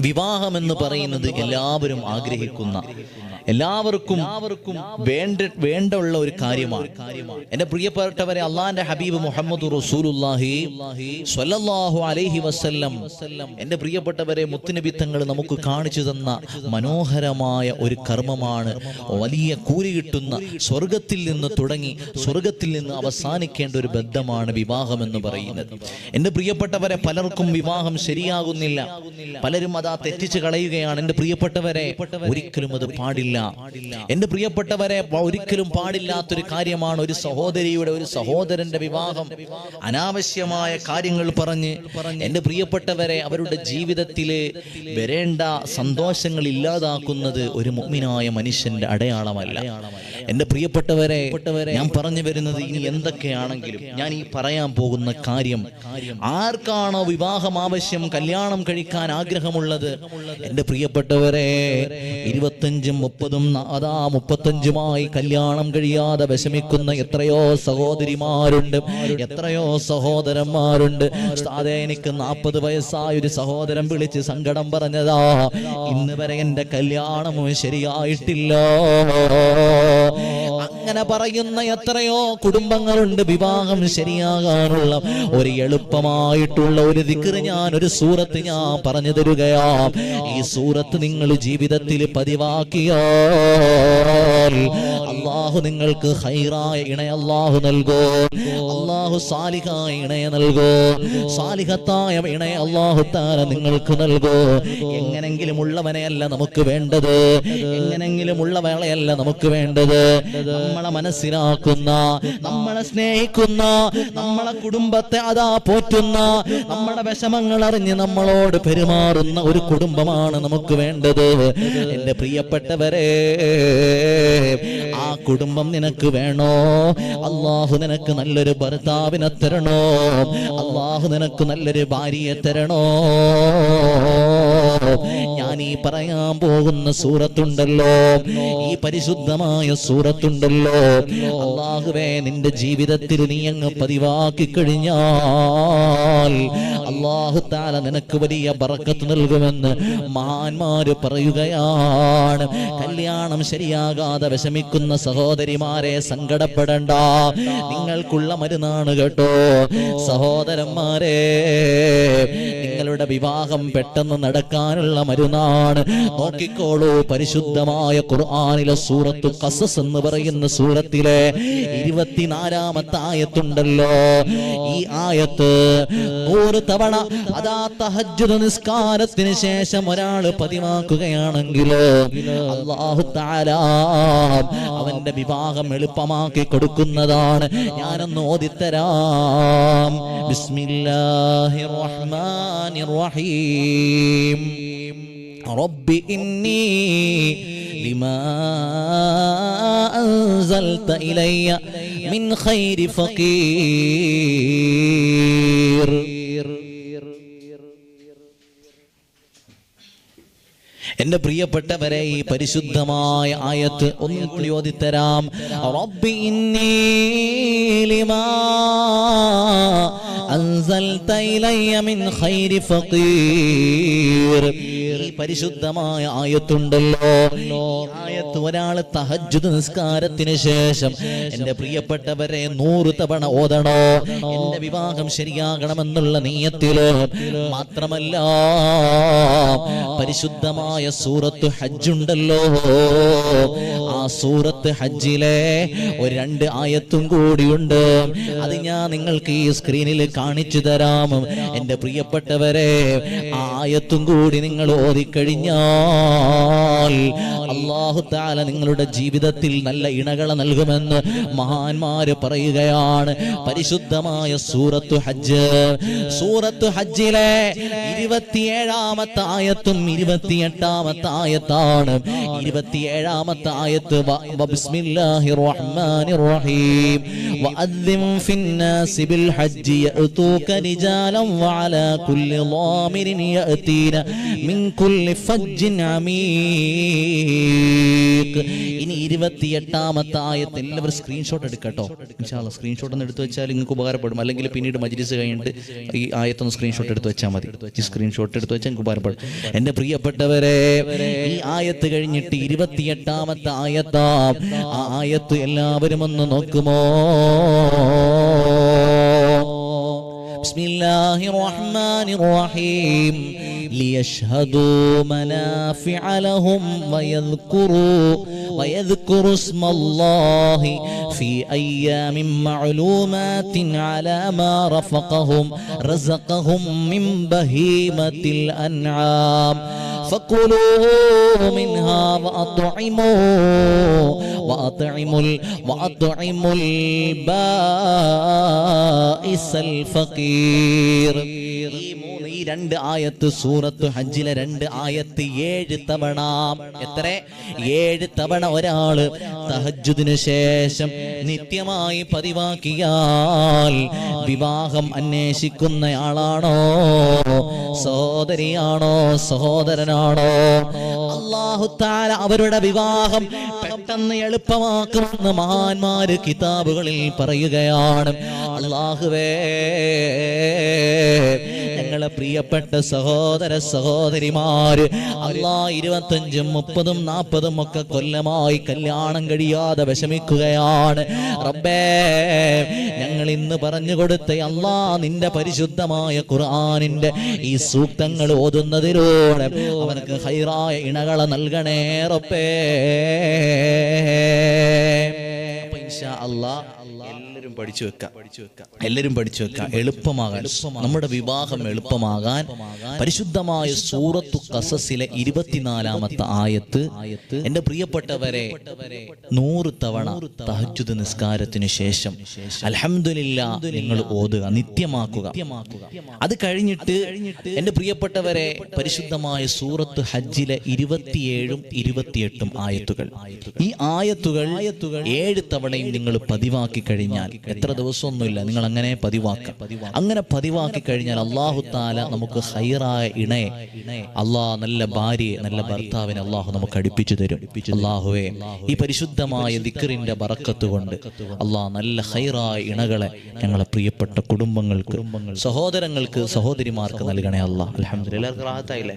വിവാഹം എന്ന് പറയുന്നത് എല്ലാവരും ആഗ്രഹിക്കുന്ന എല്ലാവർക്കും വേണ്ട വേണ്ടുള്ള ഒരു കാര്യമാണ്. എന്റെ പ്രിയപ്പെട്ടവരെ അള്ളാന്റെ ഹബീബ് മുഹമ്മദ് സ്വല്ലല്ലാഹു അലൈഹി വസല്ലം എന്റെ പ്രിയപ്പെട്ടവരെ മുത്തുനബി തങ്ങൾ നമുക്ക് കാണിച്ചു തന്ന മനോഹരമായ ഒരു കർമ്മമാണ് വലിയ കൂലി കിട്ടുന്ന സ്വർഗത്തിൽ നിന്ന് തുടങ്ങി സ്വർഗത്തിൽ നിന്ന് അവസാനിക്കേണ്ട ഒരു ബന്ധമാണ് വിവാഹം എന്ന് പറയുന്നത്. എന്റെ പ്രിയപ്പെട്ടവരെ പലർക്കും വിവാഹം ശരിയാകുന്നില്ല. പലരും അതാ തെറ്റിച്ച് കളയുകയാണ്. എന്റെ പ്രിയപ്പെട്ടവരെ ഒരിക്കലും അത് പാടില്ല. എന്റെ പ്രിയപ്പെട്ടവരെ ഒരിക്കലും പാടില്ലാത്തൊരു കാര്യമാണ് ഒരു സഹോദരിയുടെ ഒരു സഹോദരന്റെ വിവാഹം. അനാവശ്യമായ കാര്യങ്ങൾ പറഞ്ഞ് എന്റെ പ്രിയപ്പെട്ടവരെ അവരുടെ ജീവിതത്തിൽ വരേണ്ട സന്തോഷങ്ങൾ ഇല്ലാതാക്കുന്നത് ഒരു മുഗ്മിനായ മനുഷ്യന്റെ അടയാളമല്ല. എന്റെ പ്രിയപ്പെട്ടവരെ ഞാൻ പറഞ്ഞു വരുന്നത് ഇനി എന്തൊക്കെയാണെങ്കിലും ഞാൻ ഈ പറയാൻ പോകുന്ന കാര്യം ആർക്കാണോ വിവാഹം ആവശ്യം കല്യാണം കഴിക്കാൻ ആഗ്രഹമുള്ളത് എന്റെ പ്രിയപ്പെട്ടവരെ ഇരുപത്തഞ്ചും മുപ്പതും അതാ മുപ്പത്തഞ്ചുമായി കല്യാണം കഴിയാതെ വിഷമിക്കുന്ന എത്രയോ സഹോദരിമാരുണ്ട് എത്രയോ സഹോദരന്മാരുണ്ട്. അതെ എനിക്ക് നാൽപ്പത് വയസ്സായ ഒരു സഹോദരൻ വിളിച്ച് സങ്കടം പറഞ്ഞതാ ഇന്ന് വരെ എന്റെ കല്യാണം ശരിയായിട്ടില്ല. അങ്ങനെ പറയുന്ന എത്രയോ കുടുംബങ്ങളുണ്ട് വിവാഹം ശരിയാകാനുള്ള ഒരു എളുപ്പമായിട്ടുള്ള ഒരു ദിക്കറ് ഞാൻ ഒരു സൂറത്ത് ഞാൻ പറഞ്ഞു തരുകയാ ഈ സൂറത്ത് നിങ്ങൾ ജീവിതത്തിൽ പതിവാക്കിയാൽ അള്ളാഹു നിങ്ങൾക്ക് ഹൈറായ ഇണയ അള്ളാഹു നൽകോ. അള്ളാഹു സാലിഹായ ഇണയ നൽകോ. സാലിഹത്തായ ഇണയ അള്ളാഹു താര നിങ്ങൾക്ക് നൽകോ. എങ്ങനെങ്കിലും ഉള്ളവനെയല്ല നമുക്ക് വേണ്ടത്. എങ്ങനെങ്കിലും ഉള്ളവളെയല്ല നമുക്ക് വേണ്ടത്. നമ്മളെ മനസ്സിലാക്കുന്ന നമ്മളെ സ്നേഹിക്കുന്ന നമ്മളെ കുടുംബത്തെ അതാ പോറ്റുന്ന നമ്മുടെ വിഷമങ്ങൾ അറിഞ്ഞ് നമ്മളോട് പെരുമാറുന്ന ഒരു കുടുംബമാണ് നമുക്ക് വേണ്ടത്. എന്റെ പ്രിയപ്പെട്ടവരെ ആ കുടുംബം നിനക്ക് വേണോ? അള്ളാഹു നിനക്ക് നല്ലൊരു ഭർത്താവിനെ തരണോ? അള്ളാഹു നിനക്ക് നല്ലൊരു ഭാര്യയെ തരണോ? ഞാൻ ഈ പറയാൻ പോകുന്ന സൂറത്തുണ്ടല്ലോ. ഈ പരിശുദ്ധമായ സൂറത്തുണ്ടല്ലോ. അള്ളാഹുവേ നിന്റെ ജീവിതത്തിൽ നീ അങ്ങ് പതിവാക്കി കഴിഞ്ഞാൽ അള്ളാഹു താല നിനക്ക് വലിയ ബറക്കത്ത് നൽകുമെന്ന് മഹാന്മാര് പറയുകയാണ്. കല്യാണം ശരിയാകാതെ വിഷമിക്കുന്ന സഹോദരിമാരെ സങ്കടപ്പെടണ്ട. നിങ്ങൾക്കുള്ള മരുന്നാണ് കേട്ടോ. സഹോദരന്മാരെ നിങ്ങളുടെ വിവാഹം പെട്ടെന്ന് നടക്കാനുള്ള മരുന്നാണ്. നോക്കിക്കോളൂ പരിശുദ്ധമായ ഖുർആനിലെ സൂറത്തു കസസ് എന്ന് പറയുന്ന സൂറത്തിലെ ഇരുപത്തിനാലാമത്തെ ആയത്തുണ്ടല്ലോ. ഈ ആയത്ത് നൂറ് തവണ അതാ നിസ്കാരത്തിന് ശേഷം ഒരാൾ പതിവാക്കുകയാണെങ്കിൽ അള്ളാഹു താല അവന്റെ വിവാഹം എളുപ്പമാക്കി കൊടുക്കുന്നതാണ്. ഞാനൊന്ന് ഓദിത്തരാം ബിസ്മില്ലാഹി റഹ്മാനിർ റഹീം رب إني لما أنزلت إلي من خير فقير എന്റെ പ്രിയപ്പെട്ടവരെ ഈ പരിശുദ്ധമായ ആയത്ത് ഒന്നും കൂടി ഓതിത്തരാം റബ്ബി ഇന്നീ أنزلت إلي من خير فقير. ഈ പരിശുദ്ധമായ ആയത്തുണ്ടല്ലോ. ആയത്ത് ഒരാൾ തഹജ്ജുദ് നിസ്കാരത്തിന് ശേഷം എന്റെ പ്രിയപ്പെട്ടവരെ നൂറ് തവണ ഓതണോ? എന്റെ വിവാഹം ശരിയാകണമെന്നുള്ള നീയത്തിൽ മാത്രമല്ല പരിശുദ്ധമായ സൂറത്ത് ഹജ്ജുണ്ടല്ലോ. ആ സൂറത്ത് ഹജ്ജിലെ ഒരു രണ്ട് ആയത്തും കൂടിയുണ്ട്. അത് ഞാൻ നിങ്ങൾക്ക് ഈ സ്ക്രീനിൽ കാണിച്ചു തരാം. എന്റെ പ്രിയപ്പെട്ടവരെ ആയത്തും കൂടി നിങ്ങൾ ഓതിക്കഴിഞ്ഞാൽ അള്ളാഹു താല നിങ്ങളുടെ ജീവിതത്തിൽ നല്ല ഇണകളെ നൽകുമെന്ന് മഹാന്മാര് പറയുകയാണ്. പരിശുദ്ധമായ സൂറത്തു ഹജ്ജ്. സൂറത്തു ഹജ്ജിലെ ഇരുപത്തിയേഴാമത്തെ ആയത്തും ഇരുപത്തിയെട്ടാമത്തെ ആയത്താണ്. ഇരുപത്തിയേഴാമത്തെ ആയത്ത് ബിസ്മില്ലാഹി റഹീം. ഫിന്നാസി ബിൽ വഅലാ കുല്ലി ളാമിരിൻ യഅതീന മിൻ കുല്ലി ഫജ്ജിൻ ഇനി ഇരുപത്തിയെട്ടാമത്തെ ആയത്ത് എല്ലാവരും സ്ക്രീൻഷോട്ട് എടുക്കട്ടോ. ഇൻഷാല്ല സ്ക്രീൻഷോട്ട് ഒന്ന് എടുത്തു വെച്ചാൽ നിങ്ങൾക്ക് ഉപകാരപ്പെടും. അല്ലെങ്കിൽ പിന്നീട് മജ്ലിസ് കഴിഞ്ഞിട്ട് ഈ ആയത്തൊന്ന് സ്ക്രീൻഷോട്ട് എടുത്തു വെച്ചാൽ മതി. ഈ സ്ക്രീൻഷോട്ട് എടുത്തു വെച്ചാൽ നിങ്ങൾക്ക് ഉപകാരപ്പെടും. എന്റെ പ്രിയപ്പെട്ടവരെ ഈ ആയത്ത് കഴിഞ്ഞിട്ട് ഇരുപത്തിയെട്ടാമത്തെ ആയത്താം. ആ ആയത്ത് എല്ലാവരും ഒന്ന് നോക്കുമോ? بسم الله الرحمن الرحيم. ليشهدوا منافع لهم ويذكروا ويذكروا اسم الله في أيام معلومات على ما رفقهم رزقهم من بهيمة الأنعام. فكلوا منها وأطعموا وأطعموا وأطعموا البائس الفقير. രണ്ട് ആയത്ത് സൂറത്ത് ഹജ്ജിലെ രണ്ട് ആയത്ത് ഏഴ് തവണ. എത്ര? ഏഴ് തവണ ഒരാൾ തഹജുദിനു ശേഷം നിത്യമായി പതിവാക്കിയാൽ വിവാഹം അന്വേഷിക്കുന്നയാളാണോ? സഹോദരിയാണോ? സഹോദരനാണോ? അള്ളാഹു താല അവരുടെ വിവാഹം പെട്ടെന്ന് എളുപ്പമാക്കുമെന്ന് മഹാന്മാര് കിതാബുകളിൽ പറയുകയാണ്. അള്ളാഹുവേ ഞങ്ങളെ പ്രിയപ്പെട്ട സഹോദര സഹോദരിമാര് അല്ലാ ഇരുപത്തഞ്ചും മുപ്പതും നാൽപ്പതും ഒക്കെ കൊല്ലമായി കല്യാണം കഴിയാതെ വിഷമിക്കുകയാണ്. റബ്ബേ ഞങ്ങൾ ഇന്ന് പറഞ്ഞു കൊടുത്ത അള്ളാ നിന്റെ പരിശുദ്ധമായ ഖുർആാനിന്റെ ഈ സൂക്തങ്ങൾ ഓതുന്നതിലൂടെ അവർക്ക് ഹൈറായ ഇണകളെ നൽകണേ റബ്ബേ. എല്ലാവരും പഠിച്ചു വെക്കാം എല്ലാവരും പഠിച്ചു വെക്കാം എളുപ്പമാകാൻ നമ്മുടെ വിവാഹം എളുപ്പമാകാൻ പരിശുദ്ധമായ സൂറത്തു കസസിലെ ഇരുപത്തിനാലാമത്തെ ആയത്ത് എന്റെ പ്രിയപ്പെട്ടവരെ നൂറ് തവണ തഹജുദ് നിസ്കാരത്തിന് ശേഷം അലഹമില്ല നിങ്ങൾ ഓതുക നിത്യമാക്കുക. അത് കഴിഞ്ഞിട്ട് എന്റെ പ്രിയപ്പെട്ടവരെ പരിശുദ്ധമായ സൂറത്ത് ഹജ്ജിലെ ഇരുപത്തിയേഴും ഇരുപത്തിയെട്ടും ആയത്തുകൾ. ഈ ആയത്തുകൾ ഏഴ് തവണയും നിങ്ങൾ പതിവാക്കി കഴിഞ്ഞാൽ എത്ര ദിവസമൊന്നുമില്ല. നിങ്ങൾ അങ്ങനെ പതിവാക്കാം. അങ്ങനെ പതിവാക്കി കഴിഞ്ഞാൽ അള്ളാഹു താല നമുക്ക് ഹൈറായ ഇണയെ അള്ളാഹ് നല്ല ഭാര്യയെ നല്ല ഭർത്താവിനെ അള്ളാഹു നമുക്ക് അടുപ്പിച്ചു തരും. അള്ളാഹുവെ ഈ പരിശുദ്ധമായ ദിക്കറിന്റെ ബറക്കത്ത് കൊണ്ട് അള്ളാഹ് നല്ല ഹൈറായ ഇണകളെ ഞങ്ങളെ പ്രിയപ്പെട്ട കുടുംബങ്ങൾക്ക് സഹോദരങ്ങൾക്ക് സഹോദരിമാർക്ക് നൽകണേ അള്ളാഹ് റാഹത്തായില്ലേ?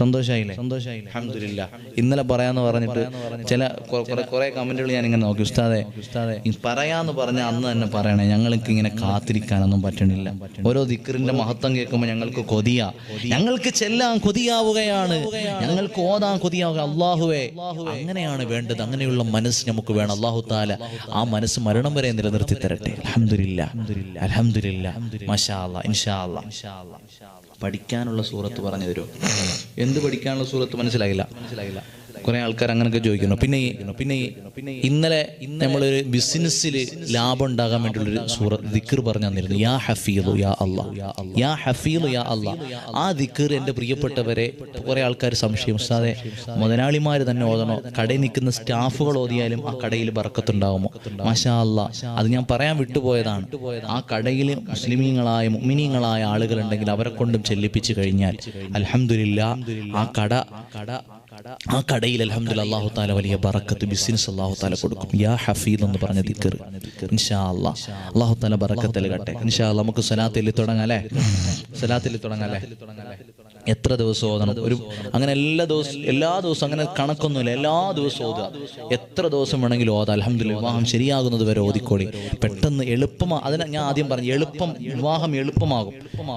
സന്തോഷായില്ലേ? സന്തോഷായില്ലേ? അലഹമില്ല ഇന്നലെ പറയാന്ന് പറഞ്ഞിട്ട് ചില കുറെ കുറെ കമന്റുകൾ ഞാൻ ഇങ്ങനെ നോക്കി. ഉസ്താദെ ഉസ്താദെ. പറയാന്ന് പറഞ്ഞ അന്ന് തന്നെ പറയണേ ഞങ്ങൾക്ക് ഇങ്ങനെ കാത്തിരിക്കാനൊന്നും പറ്റണില്ല. ഓരോ ദിക്കറിന്റെ മഹത്വം കേൾക്കുമ്പോൾ ഞങ്ങൾക്ക് കൊതിയ. ഞങ്ങൾക്ക് ചെല്ലാൻ കൊതിയാവുകയാണ്. ഞങ്ങൾക്ക് ഓതാൻ കൊതിയാവുക. അള്ളാഹുവേ അങ്ങനെയാണ് വേണ്ടത്. അങ്ങനെയുള്ള മനസ്സ് നമുക്ക് വേണം. അള്ളാഹു താല ആ മനസ്സ് മരണം വരെ നിലനിർത്തി തരട്ടെ. അലഹമില്ല അലഹമില്ല ഇൻഷാ പഠിക്കാനുള്ള സൂറത്ത് പറഞ്ഞു തരുമോ എന്ത് പഠിക്കാനുള്ള സൂറത്ത് മനസ്സിലായില്ല മനസ്സിലായില്ല. കുറെ ആൾക്കാർ അങ്ങനെയൊക്കെ ചോദിക്കുന്നു. പിന്നെ പിന്നെ ഇന്നലെ നമ്മളൊരു ബിസിനസ്സിൽ ലാഭം ഉണ്ടാകാൻ വേണ്ടിയുള്ളൊരു സൂറത്ത് ദിക്കർ പറഞ്ഞു തന്നിരുന്നു. യാ ഹഫീലു യാ അല്ലാ. യാ ഹഫീലു യാ അല്ലാ. ആ ദിക്കർ എന്റെ പ്രിയപ്പെട്ടവരെ കുറെ ആൾക്കാർ സംശയം. സാറേ മുതലാളിമാർ തന്നെ ഓതണോ? കടയിൽ നിൽക്കുന്ന സ്റ്റാഫുകൾ ഓതിയാലും ആ കടയിൽ ബറക്കത്തുണ്ടാകുമോ മഷാ അല്ല അത് ഞാൻ പറയാൻ വിട്ടുപോയതാണ്. ആ കടയിൽ മുസ്ലിമീങ്ങളായ മുമിനീങ്ങളായ ആളുകൾ ഉണ്ടെങ്കിൽ അവരെ കൊണ്ടും ചെല്ലിപ്പിച്ചു കഴിഞ്ഞാൽ അലഹമില്ല ആ കട കട ആ കടയിൽ അലഹമ്മദ് അള്ളാഹു താല വലിയ ബറക്കത്ത് ബിസിനസ് അള്ളാഹു താല കൊടുക്കും. യാ ഹഫീദ് എന്ന് പറഞ്ഞ ദിക്കർ ഇൻഷാ അല്ലാ. അല്ലാഹു താല ബറക്കത്ത് നൽകട്ടെ ഇൻഷാ അല്ലാ നമുക്ക് സലാത്തിൽ തുടങ്ങാം അല്ലേ? സലാത്തിൽ തുടങ്ങാം. അല്ലേ? എത്ര ദിവസം ഓതണം ഒരു അങ്ങനെ എല്ലാ ദിവസവും എല്ലാ ദിവസവും അങ്ങനെ കണക്കൊന്നുമില്ല. എല്ലാ ദിവസവും ഓതുക. എത്ര ദിവസം വേണമെങ്കിലും ഓതാം. അലഹമ്മദില്ല വിവാഹം ശരിയാകുന്നത് വരെ ഓതിക്കോളി. പെട്ടെന്ന് എളുപ്പമാ അതിനെ ഞാൻ ആദ്യം പറഞ്ഞു. എളുപ്പം വിവാഹം എളുപ്പമാകും.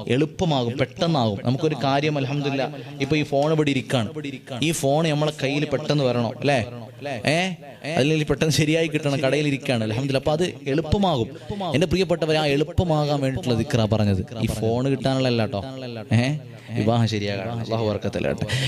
എളുപ്പമാകും. പെട്ടെന്നാകും. നമുക്കൊരു കാര്യം അലഹമ്മദില്ല ഇപ്പൊ ഈ ഫോൺ ഇവിടെ ഇരിക്കാണ്. ഈ ഫോൺ നമ്മളെ കയ്യിൽ പെട്ടെന്ന് വരണം. അല്ലേ? ഏ? അല്ലെങ്കിൽ പെട്ടെന്ന് ശരിയായി കിട്ടണം കടയിൽ ഇരിക്കുകയാണ് അലഹമ്മദില്ല അപ്പൊ അത് എളുപ്പമാകും. എന്റെ പ്രിയപ്പെട്ടവർ ആ എളുപ്പമാകാൻ വേണ്ടിയിട്ടുള്ള ദിക്ര പറഞ്ഞത്. ഈ ഫോൺ കിട്ടാനുള്ള അല്ലാട്ടോ ഏഹ് വിവാഹം ശരിയാകാം അള്ളാഹു വർക്കത്തിലാട്ടെ